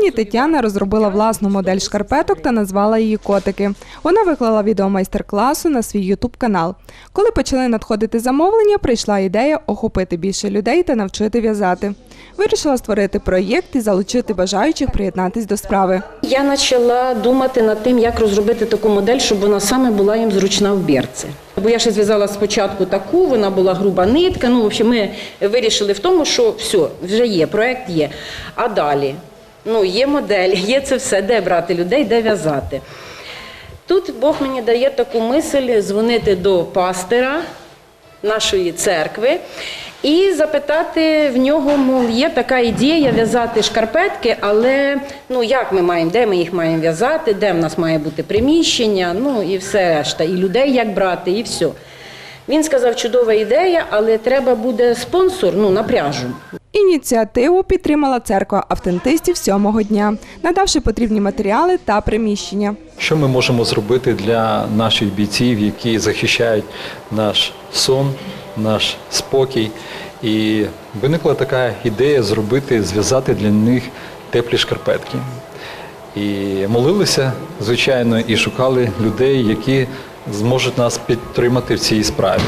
Пані Тетяна розробила власну модель шкарпеток та назвала її котики. Вона виклала відео майстер-класу на свій ютуб канал. Коли почали надходити замовлення, прийшла ідея охопити більше людей та навчити в'язати. Вирішила створити проєкт і залучити бажаючих приєднатись до справи. Я почала думати над тим, як розробити таку модель, щоб вона саме була їм зручна в бірці. Бо я ще зв'язала спочатку таку, вона була груба нитка. Ну, в общем, ми вирішили в тому, що все, вже є, проект є. А далі ну, є модель, є це все, де брати людей, де в'язати. Тут Бог мені дає таку мисль дзвонити до пастира нашої церкви і запитати в нього, мов, є така ідея в'язати шкарпетки, але ну як ми маємо, де ми їх маємо в'язати, де в нас має бути приміщення, ну і все решта, і людей як брати, і все. Він сказав, чудова ідея, але треба буде спонсор ну, на пряжу. Ініціативу підтримала церква автентистів сьомого дня, надавши потрібні матеріали та приміщення. Що ми можемо зробити для наших бійців, які захищають наш сон, наш спокій? І виникла така ідея зробити, зв'язати для них теплі шкарпетки. І молилися, звичайно, і шукали людей, які зможуть нас підтримати в цій справі.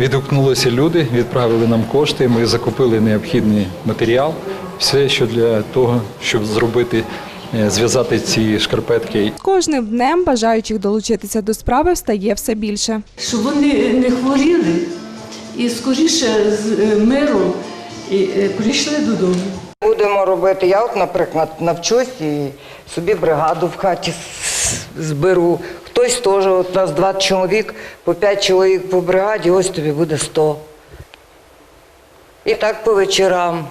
Відгукнулися люди, відправили нам кошти, ми закупили необхідний матеріал, все, що для того, щоб зробити, е, зв'язати ці шкарпетки. З кожним днем бажаючих долучитися до справи стає все більше. щоб вони не хворіли і скоріше з е, миром і, е, прийшли додому. Будемо робити. Я, от, наприклад, навчусь і собі бригаду в хаті зберу. Хтось теж, от у нас 20 чоловік, по 5 чоловік по бригаді, ось тобі буде 100. І так по вечорам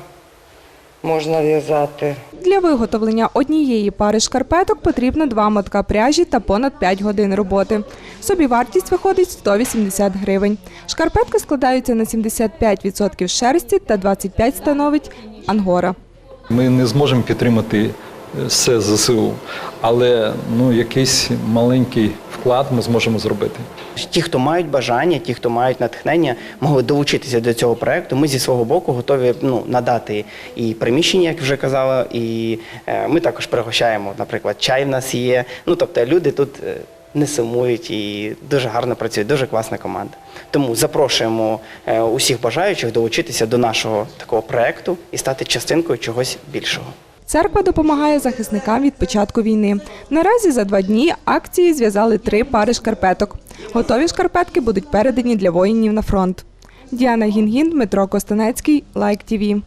можна в'язати. Для виготовлення однієї пари шкарпеток потрібно два мотка пряжі та понад 5 годин роботи. Собівартість виходить 180 гривень. Шкарпетки складаються на 75% шерсті та 25% становить ангора. Ми не зможемо підтримати е, все ЗСУ, але ну, якийсь маленький вклад ми зможемо зробити. Ті, хто мають бажання, ті, хто мають натхнення, могли долучитися до цього проекту. Ми зі свого боку готові ну, надати і приміщення, як вже казала, і е, ми також пригощаємо, наприклад, чай в нас є. Ну тобто люди тут е, не сумують і дуже гарно працюють, дуже класна команда. Тому запрошуємо е, усіх бажаючих долучитися до нашого такого проекту і стати частинкою чогось більшого. Церква допомагає захисникам від початку війни. Наразі за два дні акції зв'язали три пари шкарпеток. Готові шкарпетки будуть передані для воїнів на фронт. Діана Гінгін, Дмитро Костанецький, Лайк ТІВІ.